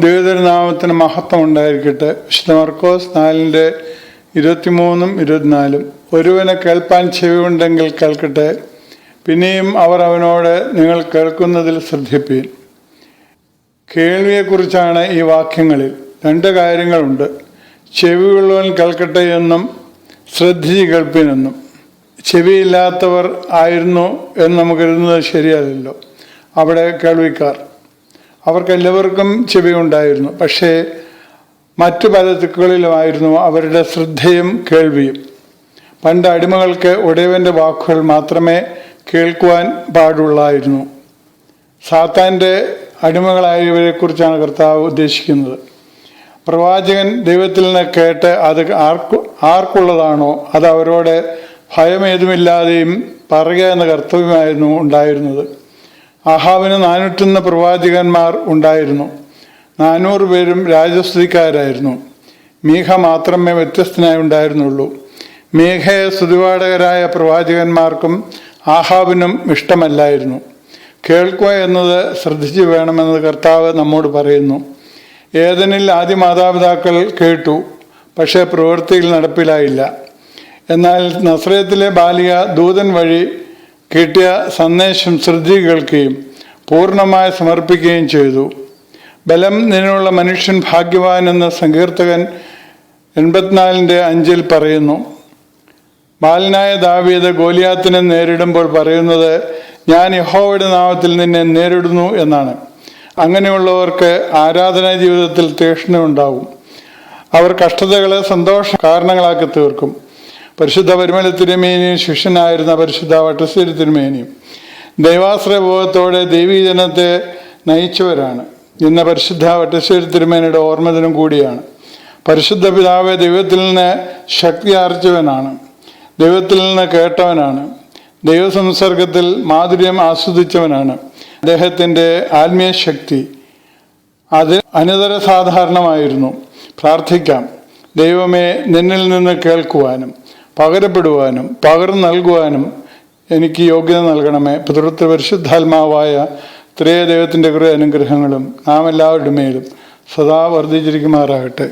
ദൈവതിരുനാമത്തിന് മഹത്വം ഉണ്ടായിരിക്കട്ടെ. വിശുദ്ധ മർക്കോസ് നാലിന്റെ ഇരുപത്തിമൂന്നും ഇരുപത്തിനാലും. ഒരുവനെ കേൾപ്പാൻ ചെവിയുണ്ടെങ്കിൽ കേൾക്കട്ടെ. പിന്നെയും അവർ അവനോട് നിങ്ങൾ കേൾക്കുന്നതിൽ ശ്രദ്ധിപ്പീൻ. കേൾവിയെക്കുറിച്ചാണ് ഈ വാക്യങ്ങളിൽ രണ്ട് കാര്യങ്ങളുണ്ട്. ചെവിയുള്ളവൻ കേൾക്കട്ടെ എന്നും ശ്രദ്ധിച്ച് കേൾപ്പിനെന്നും ചെവിയില്ലാത്തവർ ആയിരുന്നു എന്ന് നമുക്ക് കരുതുന്നത് ശരിയല്ലല്ലോ. അവിടെ കേൾവിക്കാർ അവർക്കെല്ലാവർക്കും ചെവി ഉണ്ടായിരുന്നു പക്ഷേ മറ്റു പല ദിക്കുകളിലുമായിരുന്നു അവരുടെ ശ്രദ്ധയും കേൾവിയും. പണ്ട് അടിമകൾക്ക് ഉടയവന്റെ വാക്കുകൾ മാത്രമേ കേൾക്കുവാൻ പാടുള്ളായിരുന്നു. സാത്താന്റെ അടിമകളായവരെക്കുറിച്ചാണ് കർത്താവ് ഉദ്ദേശിക്കുന്നത്. പ്രവാചകൻ ദൈവത്തിൽ നിന്ന് കേട്ട് അത് ആർക്കു ആർക്കുള്ളതാണോ അത് അവരോട് ഭയമേതുമില്ലാതെയും പറയുക എന്ന കർത്തവ്യമായിരുന്നു ഉണ്ടായിരുന്നത്. അഹാവിന് നാനൂറ്റൊന്ന് പ്രവാചകന്മാർ ഉണ്ടായിരുന്നു. നാനൂറ് പേരും രാജസ്തുതിക്കാരായിരുന്നു. മീഹ മാത്രമേ വ്യത്യസ്തനായി ഉണ്ടായിരുന്നുള്ളൂ. മീഹയെ സ്തുതിപാഠകരായ പ്രവാചകന്മാർക്കും ആഹാവിനും ഇഷ്ടമല്ലായിരുന്നു. കേൾക്കുക എന്നത് ശ്രദ്ധിച്ചു വേണമെന്ന് കർത്താവ് നമ്മോട് പറയുന്നു. ഏതനിൽ ആദ്യ മാതാപിതാക്കൾ കേട്ടു പക്ഷേ പ്രവൃത്തിയിൽ നടപ്പിലായില്ല. എന്നാൽ നസ്രയത്തിലെ ബാലിക ദൂതൻ വഴി കിട്ടിയ സന്ദേശം ശ്രദ്ധിച്ച് കേൾക്കുകയും പൂർണമായി സമർപ്പിക്കുകയും ചെയ്തു. ബലം നിന്നുള്ള മനുഷ്യൻ ഭാഗ്യവാൻ എന്ന സങ്കീർത്തകൻ എൺപത്തിനാലിന്റെ അഞ്ചിൽ പറയുന്നു ബാലനായ ദാവീദ് ഗോലിയാത്തിനെ നേരിടുമ്പോൾ പറയുന്നത് ഞാൻ യഹോവയുടെ നാമത്തിൽ നിന്നെ നേരിടുന്നു എന്നാണ്. അങ്ങനെയുള്ളവർക്ക് ആരാധനാ ജീവിതത്തിൽ തീക്ഷ്ണമുണ്ടാവും അവർ കഷ്ടതകളെ സന്തോഷ കാരണങ്ങളാക്കി തീർക്കും. പരിശുദ്ധ പരിമല തിരുമേനിയും ശിഷ്യനായിരുന്ന പരിശുദ്ധ വട്ടശ്ശേരി തിരുമേനിയും. ദൈവാശ്രയബോധത്തോടെ ദൈവീജനത്തെ നയിച്ചവരാണ്. ഇന്ന് പരിശുദ്ധ വട്ടശ്ശേരി തിരുമേനിയുടെ ഓർമ്മദിനം കൂടിയാണ്. പരിശുദ്ധ പിതാവ് ദൈവത്തിൽ നിന്ന് ശക്തി ആർജവനാണ് ദൈവത്തിൽ നിന്ന് കേട്ടവനാണ്. ദൈവസംസർഗത്തിൽ മാധുര്യം ആസ്വദിച്ചവനാണ്. അദ്ദേഹത്തിന്റെ ആത്മീയ ശക്തി അത് അനിതര സാധാരണമായിരുന്നു പ്രാർത്ഥിക്കാം. ദൈവമേ നിന്നിൽ നിന്ന് കേൾക്കുവാനും പകരപ്പെടുവാനും പകർന്നു നൽകുവാനും എനിക്ക് യോഗ്യത നൽകണമേ. പിതൃത്വ പരിശുദ്ധാത്മാവായ ത്രേയ ദൈവത്തിന്റെ കുറേ അനുഗ്രഹങ്ങളും നാം എല്ലാവരുടെ മേലും സദാ വർദ്ധിച്ചിരിക്കുമാറാകട്ടെ.